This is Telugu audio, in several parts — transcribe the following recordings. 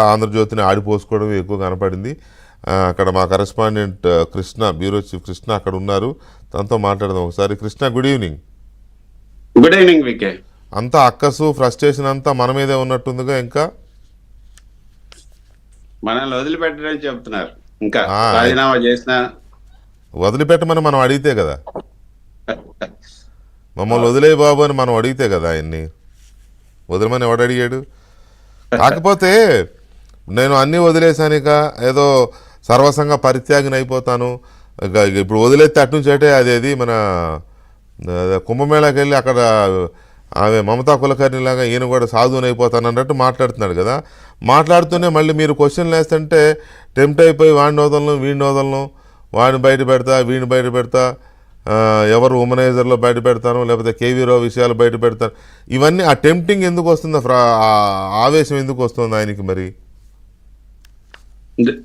ఆంధ్రజ్యోతిని ఆడిపోసుకోవడం ఎక్కువ కనపడింది. అక్కడ మా correspondent Krishna bureau chief Krishna అక్కడ ఉన్నారు. తనతో మాట్లాడదాం ఒకసారి. Krishna good evening. Good evening VK. అంతా అక్కసు ఫ్రస్ట్రేషన్ అంతా మన మీదే ఉన్నట్టుందిగా ఇంకా? మనల్ని వదిలిపెట్టడానికి చెప్తున్నారు. ఇంకా. రాజీనామా చేసిన వదిలిపెట్టమని మనం అడిగితే కదా? మమ్మల్ని వదిలే బాబు అని మనం అడిగితే కదా ఆయన్ని? వదిలమని ఎవడు అడిగాడు? కాకపోతే నేను అన్నీ వదిలేసానిక ఏదో సర్వసంగ పరిత్యాగిని అయిపోతాను. ఇప్పుడు వదిలేస్తే అటు నుంచి అటే అదేది మన కుంభమేళాకి వెళ్ళి అక్కడ ఆమె మమతా కులకర్ణి లాగా ఈయన కూడా సాధువుని అయిపోతాను అన్నట్టు మాట్లాడుతున్నాడు కదా. మాట్లాడుతూనే మళ్ళీ మీరు క్వశ్చన్లు వేస్తుంటే టెంప్ట్ అయిపోయి వాడిని వదలను వీడిని వదలను వాడిని బయట పెడతా వీడిని బయట పెడతా ఎవరు ఉమనైజర్లో బయట పెడతాను లేకపోతే కేవీరావు విషయాలు బయట పెడతాను. ఇవన్నీ ఆ టెంప్టింగ్ ఎందుకు వస్తుంది ఫ్రా ఆవేశం ఎందుకు వస్తుంది ఆయనకి మరి?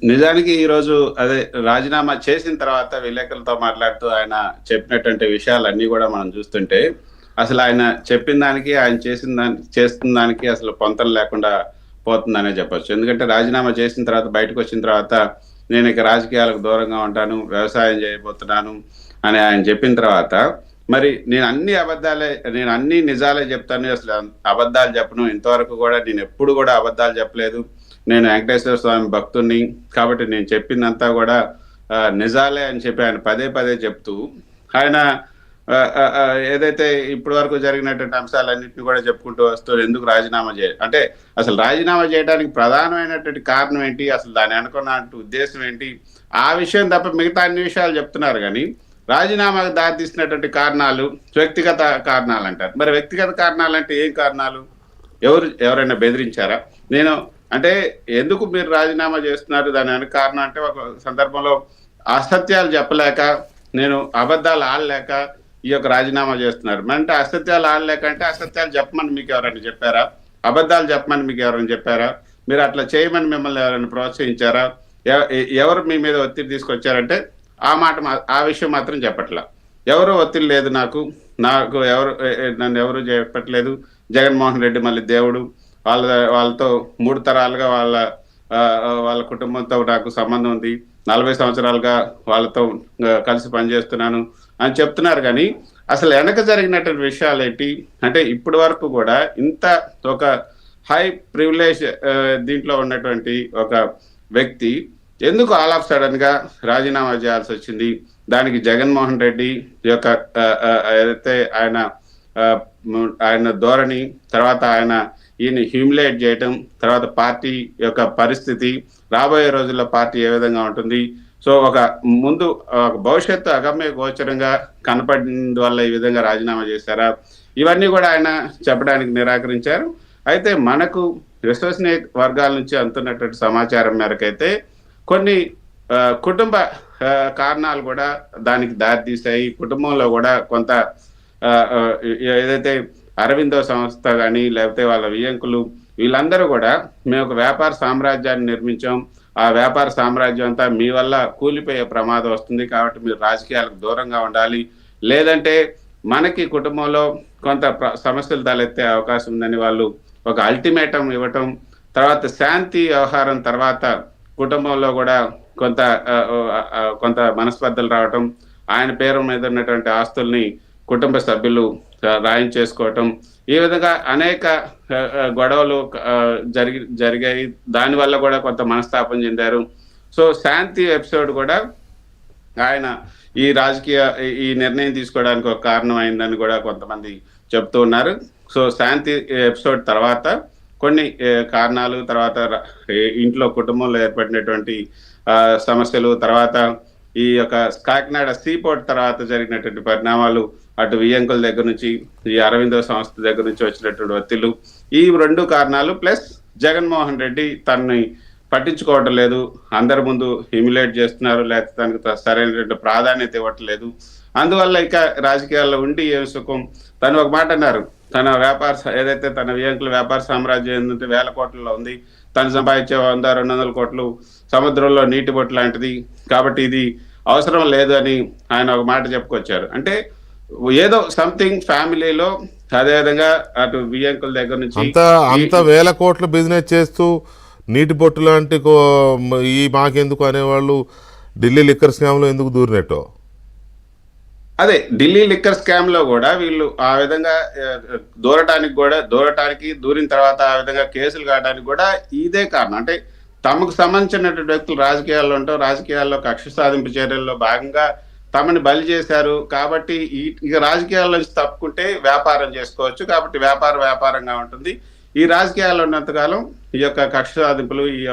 నిజానికి ఈరోజు అదే రాజీనామా చేసిన తర్వాత విలేకరులతో మాట్లాడుతూ ఆయన చెప్పినటువంటి విషయాలన్నీ కూడా మనం చూస్తుంటే అసలు ఆయన చెప్పిన దానికి ఆయన చేసిన దానికి చేస్తున్న దానికి అసలు పొంతలు లేకుండా పోతుందనే చెప్పొచ్చు. ఎందుకంటే రాజీనామా చేసిన తర్వాత బయటకు వచ్చిన తర్వాత నేను ఇక రాజకీయాలకు దూరంగా ఉంటాను వ్యవసాయం చేయబోతున్నాను అని ఆయన చెప్పిన తర్వాత మరి నేను అన్ని అబద్ధాలే నేను అన్ని నిజాలే చెప్తాను అసలు అబద్ధాలు చెప్పను. ఇంతవరకు కూడా నేను ఎప్పుడు కూడా అబద్ధాలు చెప్పలేదు. నేను వెంకటేశ్వర స్వామి భక్తుడిని కాబట్టి నేను చెప్పిందంతా కూడా నిజాలే అని చెప్పి ఆయన పదే పదే చెప్తూ ఆయన ఏదైతే ఇప్పటి వరకు జరిగినటువంటి అంశాలన్నింటినీ కూడా చెప్పుకుంటూ వస్తూ ఎందుకు రాజీనామా చేయ అంటే అసలు రాజీనామా చేయడానికి ప్రధానమైనటువంటి కారణం ఏంటి? అసలు దాని అనుకున్న ఉద్దేశం ఏంటి? ఆ విషయం తప్ప మిగతా అన్ని విషయాలు చెప్తున్నారు కానీ రాజీనామాకు దారితీసినటువంటి కారణాలు వ్యక్తిగత కారణాలు అంటారు మరి వ్యక్తిగత కారణాలు అంటే ఏం కారణాలు? ఎవరు ఎవరైనా బెదిరించారా? నేను అంటే ఎందుకు మీరు రాజీనామా చేస్తున్నారు? దాని కారణం అంటే ఒక సందర్భంలో అసత్యాలు చెప్పలేక నేను అబద్ధాలు ఆడలేక ఈ యొక్క రాజీనామా చేస్తున్నారు. అంటే అసత్యాలు ఆడలేక అంటే అసత్యాలు చెప్పమని మీకు ఎవరైనా చెప్పారా? అబద్ధాలు చెప్పమని మీకు ఎవరైనా చెప్పారా? మీరు అట్లా చేయమని మిమ్మల్ని ఎవరైనా ప్రోత్సహించారా? ఎవ- ఎవరు మీ మీద ఒత్తిడి తీసుకొచ్చారంటే ఆ మాట మా- ఆ విషయం మాత్రం చెప్పట్లా. ఎవరు ఒత్తిడి లేదు నాకు. నాకు ఎవరు నన్ను ఎవరు చెప్పట్లేదు. జగన్మోహన్ రెడ్డి మళ్ళీ దేవుడు. వాళ్ళ వాళ్ళతో మూడు తరాలుగా వాళ్ళ వాళ్ళ కుటుంబంతో నాకు సంబంధం ఉంది. నలభై సంవత్సరాలుగా వాళ్ళతో కలిసి పనిచేస్తున్నాను అని చెప్తున్నారు కానీ అసలు వెనక జరిగినటువంటి విషయాలు ఏంటి అంటే ఇప్పటి వరకు కూడా ఇంత ఒక హై ప్రివిలేజ్ దీంట్లో ఉన్నటువంటి ఒక వ్యక్తి ఎందుకు ఆల్ ఆఫ్ సడన్గా రాజీనామా చేయాల్సి వచ్చింది? దానికి జగన్మోహన్ రెడ్డి యొక్క ఏదైతే ఆయన ఆయన ధోరణి తర్వాత ఆయన ఈయన హ్యూమిలేట్ చేయటం తర్వాత పార్టీ యొక్క పరిస్థితి రాబోయే రోజుల్లో పార్టీ ఏ విధంగా ఉంటుంది. సో ఒక ముందు ఒక భవిష్యత్తు అగమ్య గోచరంగా కనపడిన వల్ల ఈ విధంగా రాజీనామా చేశారా? ఇవన్నీ కూడా ఆయన చెప్పడానికి నిరాకరించారు. అయితే మనకు విశ్వసనీయ వర్గాల నుంచి అందుతున్నటువంటి సమాచారం మేరకైతే కొన్ని కుటుంబ కారణాలు కూడా దానికి దారితీశాయి. కుటుంబంలో కూడా కొంత ఏదైతే అరవిందో సంస్థ కానీ లేకపోతే వాళ్ళ వియంకులు వీళ్ళందరూ కూడా మేము ఒక వ్యాపార సామ్రాజ్యాన్ని నిర్మించాం. ఆ వ్యాపార సామ్రాజ్యం అంతా మీ వల్ల కూలిపోయే ప్రమాదం వస్తుంది కాబట్టి మీరు రాజకీయాలకు దూరంగా ఉండాలి. లేదంటే మనకి కుటుంబంలో కొంత సమస్యలు తలెత్తే అవకాశం ఉందని వాళ్ళు ఒక అల్టిమేటం ఇవ్వటం తర్వాత శాంతి వ్యవహారం తర్వాత కుటుంబంలో కూడా కొంత కొంత మనస్పర్ధలు రావటం ఆయన పేరు మీద ఉన్నటువంటి ఆస్తుల్ని కుటుంబ సభ్యులు రాయం రాయించేసుకోవటం ఈ విధంగా అనేక గొడవలు జరిగి జరిగాయి. దానివల్ల కూడా కొంత మనస్తాపం చెందారు. సో శాంతి ఎపిసోడ్ కూడా ఆయన ఈ రాజకీయ ఈ- నిర్ణయం తీసుకోవడానికి ఒక కారణం అయిందని కూడా కొంతమంది చెప్తూ ఉన్నారు. సో శాంతి ఎపిసోడ్ తర్వాత కొన్ని కారణాలు తర్వాత ఇంట్లో కుటుంబంలో ఏర్పడినటువంటి సమస్యలు తర్వాత ఈ యొక్క కాకినాడ సీపోర్ట్ తర్వాత జరిగినటువంటి పరిణామాలు అటు వియంకుల దగ్గర నుంచి ఈ అరవిందో సంస్థ దగ్గర నుంచి వచ్చినటువంటి ఒత్తిళ్ళు ఈ రెండు కారణాలు ప్లస్ జగన్మోహన్ రెడ్డి తనని పట్టించుకోవటం లేదు. అందరి ముందు హ్యూమిలేట్ చేస్తున్నారు లేకపోతే తనకు సరైనటువంటి ప్రాధాన్యత ఇవ్వట్లేదు. అందువల్ల ఇక రాజకీయాల్లో ఉండి ఏం సుఖం? తను ఒక మాట అన్నారు. తన వ్యాపార ఏదైతే తన వియంకుల వ్యాపార సామ్రాజ్యం ఏంటంటే వేల కోట్లలో ఉంది తను సంపాదించే వంద రెండు వందల కోట్లు సముద్రంలో నీటి బొట్టు లాంటిది. కాబట్టి ఇది అవసరం లేదు అని ఆయన ఒక మాట చెప్పుకొచ్చారు. అంటే ఏదో సంథింగ్ ఫ్యామిలీలో అదేవిధంగా అటు వియంకుల దగ్గర నుంచి అంత అంత వేల కోట్ల బిజినెస్ చేస్తూ నీటి పొట్టు లాంటి ఈ మాకెందుకు అనేవాళ్ళు ఢిల్లీ లిక్కర్ స్కామ్లో ఎందుకు దూరినట్టో? అదే ఢిల్లీ లిక్కర్ స్కామ్లో కూడా వీళ్ళు ఆ విధంగా దూరటానికి కూడా దూరటానికి దూరిన తర్వాత ఆ విధంగా కేసులు కావడానికి కూడా ఇదే కారణం. అంటే తమకు సంబంధించినటువంటి వ్యక్తులు రాజకీయాల్లో ఉంటాం రాజకీయాల్లో కక్ష సాధింపు చర్యల్లో భాగంగా తమని బలి చేశారు కాబట్టి ఈ ఇక రాజకీయాల నుంచి తప్పుకుంటే వ్యాపారం చేసుకోవచ్చు కాబట్టి వ్యాపార వ్యాపారంగా ఉంటుంది. ఈ రాజకీయాల్లో ఉన్నంతకాలం ఈ యొక్క కక్ష సాధింపులు ఈ